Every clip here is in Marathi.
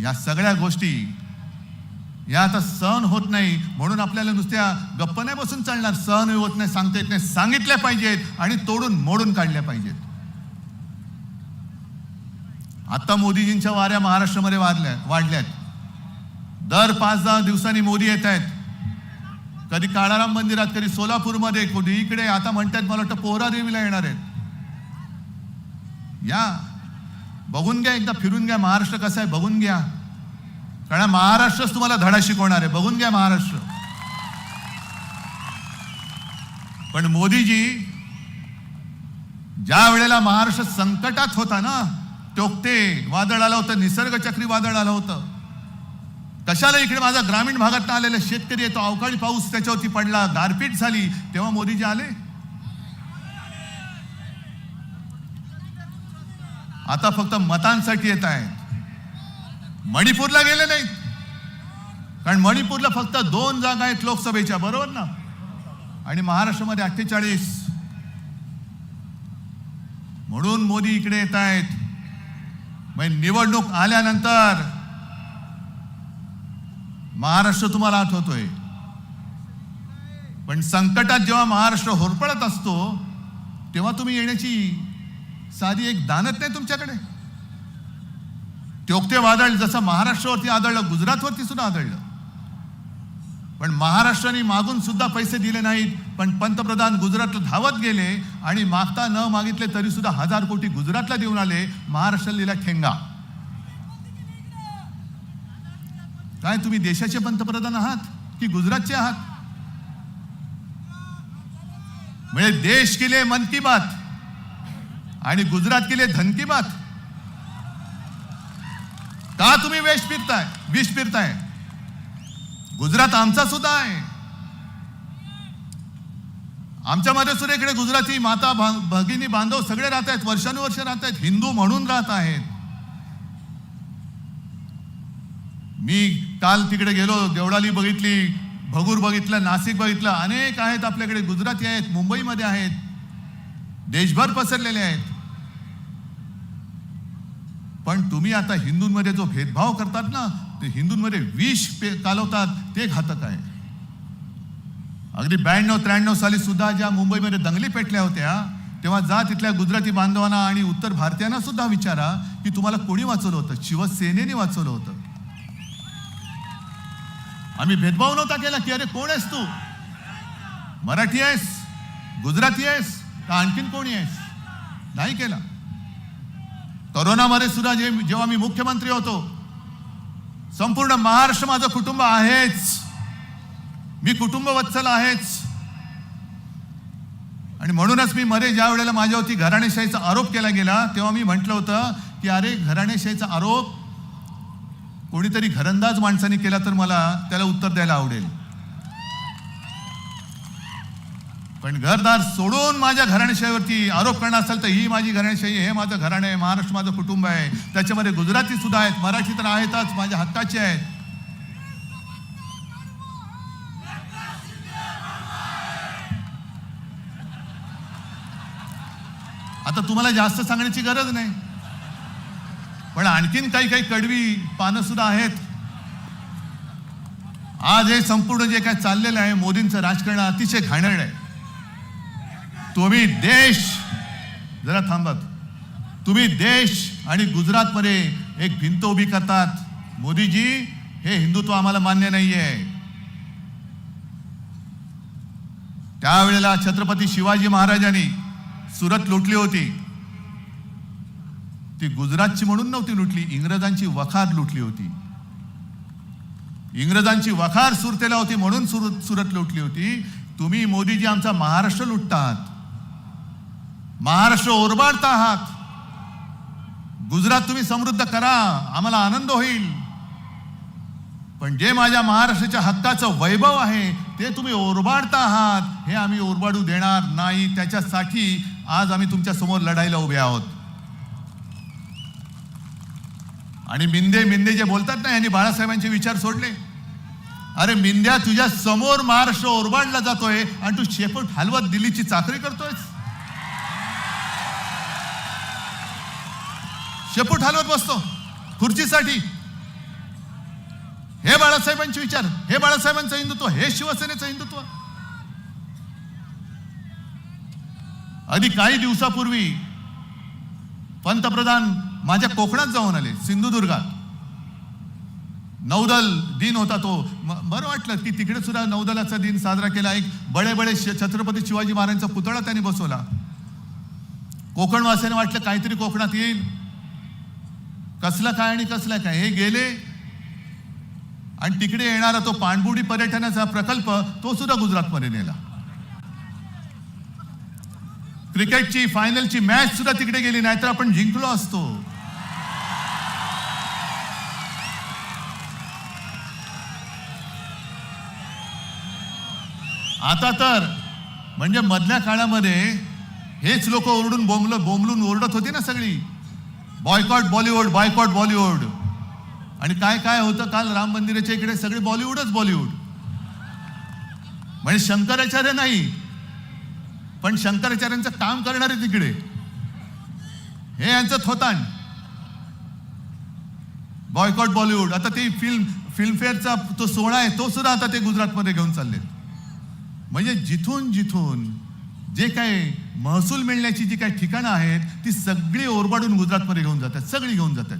या सगळ्या गोष्टी या आता सहन होत नाही म्हणून आपल्याला नुसत्या गप्प नाही बसून चालणार सहन होत नाही सांगता येत नाही सांगितल्या पाहिजेत आणि तोडून मोडून काढल्या पाहिजेत. आता मोदीजींच्या वाऱ्या महाराष्ट्रामध्ये वाढल्या वाढल्यात. दर पाच दहा दिवसांनी मोदी येत आहेत. कधी काळाराम मंदिरात कधी सोलापूरमध्ये कधी इकडे आता म्हणतात मला वाटतं पोहरा देवीला येणार आहेत. या बघून घ्या एकदा फिरून घ्या. महाराष्ट्र कसं आहे? बघून घ्या. कारण महाराष्ट्रच तुम्हाला धडा शिकवणार आहे. बघून घ्या महाराष्ट्र. पण मोदीजी ज्या वेळेला महाराष्ट्र संकटात होता ना टोकते. वादळ आलं होतं निसर्ग चक्रीवादळ आलं होतं. कशाला इकडे माझा ग्रामीण भागात आलेला शेतकरी येतो? अवकाळी पाऊस त्याच्यावरती पडला. गारपीट झाली. तेव्हा मोदीजी आले? आता फक्त मतांसाठी येत आहेत. मणिपूरला गेले नाहीत. कारण मणिपूरला फक्त दोन जागा आहेत लोकसभेच्या बरोबर ना? आणि महाराष्ट्रामध्ये अठ्ठेचाळीस. म्हणून मोदी इकडे येत आहेत. मग निवडणूक आल्यानंतर महाराष्ट्र तुम्हाला आठवतोय. पण संकटात जेव्हा महाराष्ट्र होरपळत असतो तेव्हा तुम्ही येण्याची साधी एक दानत नाही तुमच्याकडे? टोकते वादळ जसं महाराष्ट्रावरती आदळलं गुजरातवरती सुद्धा आदळलं. पण महाराष्ट्राने मागून सुद्धा पैसे दिले नाहीत पण पंतप्रधान गुजरातला धावत गेले आणि मागता न मागितले तरी सुद्धा हजार कोटी गुजरातला देऊन आले महाराष्ट्राला दिला ठेंगा. काय तुम्ही देशाचे पंतप्रधान आहात की गुजरातचे आहात? म्हणजे देश केले मन की बात. आणि गुजरात केले लिए धन की बात? का तुम्ही वेश फिरताय? विष फिरताय? गुजरात आमचा सुद्धा आहे. आमच्यामध्ये सुद्धा इकडे गुजराती माता भगिनी बांधव सगळे राहत आहेत वर्षानुवर्ष राहत आहेत हिंदू म्हणून राहत आहेत. मी काल तिकडे गेलो देवळाली बघितली भगूर बघितलं नाशिक बघितलं अनेक आहेत आपल्याकडे गुजराती आहेत मुंबईमध्ये आहेत देशभर पसरलेले आहेत. पण तुम्ही आता हिंदूंमध्ये जो भेदभाव करतात ना ते हिंदूंमध्ये विष पे कालवतात ते घातक आहे. अगदी ब्याण्णव त्र्याण्णव साली सुद्धा ज्या मुंबईमध्ये दंगली पेटल्या होत्या तेव्हा जा तिथल्या गुजराती बांधवांना आणि उत्तर भारतीयांना सुद्धा विचारा की तुम्हाला कोणी वाचवलं होतं? शिवसेनेने वाचवलं होतं. आम्ही भेदभाव नव्हता केला की अरे कोण आहेस तू? मराठी आहेस? गुजराती आहेस? का आणखीन कोणी आहेस? नाही केला. करोनामध्ये सुद्धा जे जेव्हा मी मुख्यमंत्री होतो संपूर्ण महाराष्ट्र माझं कुटुंब आहेच. मी कुटुंब वत्सल आहेच. आणि म्हणूनच मी मध्ये ज्या वेळेला माझ्यावरती घराणेशाहीचा आरोप केला गेला तेव्हा मी म्हटलं होतं की अरे घराणेशाहीचा आरोप कोणीतरी घरंदाज माणसाने केला तर मला त्याला उत्तर द्यायला आवडेल. पण घरदार सोडून माझ्या घराणेशाहीवरती आरोप करणार असेल तर ही माझी घराणेशाही हे माझं घराणं आहे महाराष्ट्र माझं कुटुंब आहे. त्याच्यामध्ये गुजराती सुद्धा आहेत मराठी तर आहेतच माझ्या हक्काचे आहेत. आता तुम्हाला जास्त सांगण्याची गरज नाही. पण आणखीन काही काही कडवी पानं सुद्धा आहेत. आज हे संपूर्ण जे काय चाललेलं आहे मोदींचं राजकारण अतिशय घाणेरड आहे. तुम्ही देश जरा थांबत. तुम्ही देश आणि गुजरातमध्ये एक भिंत उभी करतात. मोदीजी हे हिंदुत्व आम्हाला मान्य नाही आहे त्यावेळेला छत्रपती शिवाजी महाराजांनी सुरत लुटली होती. ती गुजरातची म्हणून नव्हती लुटली इंग्रजांची वखार लुटली होती. इंग्रजांची वखार सुरतेला होती म्हणून सुरत सुरत लुटली होती. तुम्ही मोदीजी आमचा महाराष्ट्र लुटतात. महाराष्ट्र ओरबाडता आहात. गुजरात तुम्ही समृद्ध करा आम्हाला आनंद होईल. पण जे माझ्या महाराष्ट्राच्या हक्काचं वैभव आहे ते तुम्ही ओरबाडता आहात हे आम्ही ओरबाडू देणार नाही. त्याच्यासाठी आज आम्ही तुमच्यासमोर लढायला उभे आहोत. आणि मिंदे मिंदे जे बोलतात ना यांनी बाळासाहेबांचे विचार सोडले. अरे मिंद्या तुझ्या समोर महाराष्ट्र ओरबाडला जातोय आणि तू शेपूट हलवत दिल्लीची चाकरी करतोयस. शेपूट हलवत बसतो. खुर्चीसाठी. हे बाळासाहेबांचे विचार हे बाळासाहेबांचं हिंदुत्व हे शिवसेनेचं हिंदुत्व. अगदी काही दिवसापूर्वी पंतप्रधान माझ्या कोकणात जाऊन आले सिंधुदुर्गात. नौदल दिन होता तो. बरं वाटलं की तिकडे सुद्धा नौदलाचा दिन साजरा केला. एक बडे बडे श- छत्रपती शिवाजी महाराजांचा पुतळा त्यांनी बसवला. कोकणवासियांना वाटलं काहीतरी कोकणात येईल. कसलं काय आणि कसलं काय? हे गेले. आणि तिकडे येणारा तो पाणबुडी पर्यटनाचा प्रकल्प तो सुद्धा गुजरातमध्ये नेला. क्रिकेटची फायनलची मॅच सुद्धा तिकडे गेली नाहीतर आपण जिंकलो असतो. आता तर म्हणजे मधल्या काळामध्ये हेच लोक ओरडून बोंबल बोंबलून ओरडत होती ना सगळी. बॉयकॉट बॉलिवूड बॉयकॉट बॉलिवूड आणि काय काय होतं काल राम मंदिराच्या इकडे? सगळे बॉलिवूडच बॉलिवूड म्हणजे शंकराचार्य नाही पण शंकराचार्यांचं काम करणारे तिकडे. हे यांचं थोतांड बॉयकॉट बॉलिवूड आता ती फिल्म फिल्मफेअरचा तो सोहळा आहे तो सुद्धा आता ते गुजरातमध्ये घेऊन चालले म्हणजे जिथून जिथून जे काय महसूल मिळण्याची जी काही ठिकाणं आहेत ती सगळी ओरबाडून गुजरातमध्ये घेऊन जातात सगळी घेऊन जातात.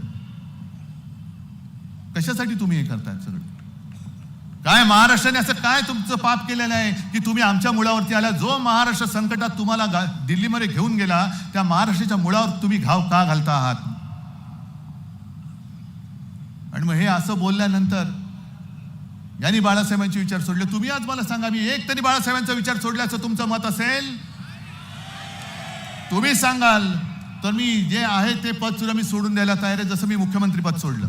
कशासाठी तुम्ही हे करतात सगळं? काय महाराष्ट्राने असं काय तुमचं पाप केलेलं आहे की तुम्ही आमच्या मुळावरती आला? जो महाराष्ट्र संकटात तुम्हाला गा- दिल्लीमध्ये घेऊन गेला त्या महाराष्ट्राच्या मुळावर तुम्ही घाव का घालता आहात? आणि मग हे असं बोलल्यानंतर यांनी बाळासाहेबांचे विचार सोडले. तुम्ही आज मला सांगा मी एक तरी बाळासाहेबांचा विचार सोडल्याचं तुमचं मत असेल? तुम्ही सांगाल तर मी जे आहे ते पद सुद्धा मी सोडून द्यायला तयार आहे जसं मी मुख्यमंत्री पद सोडलं.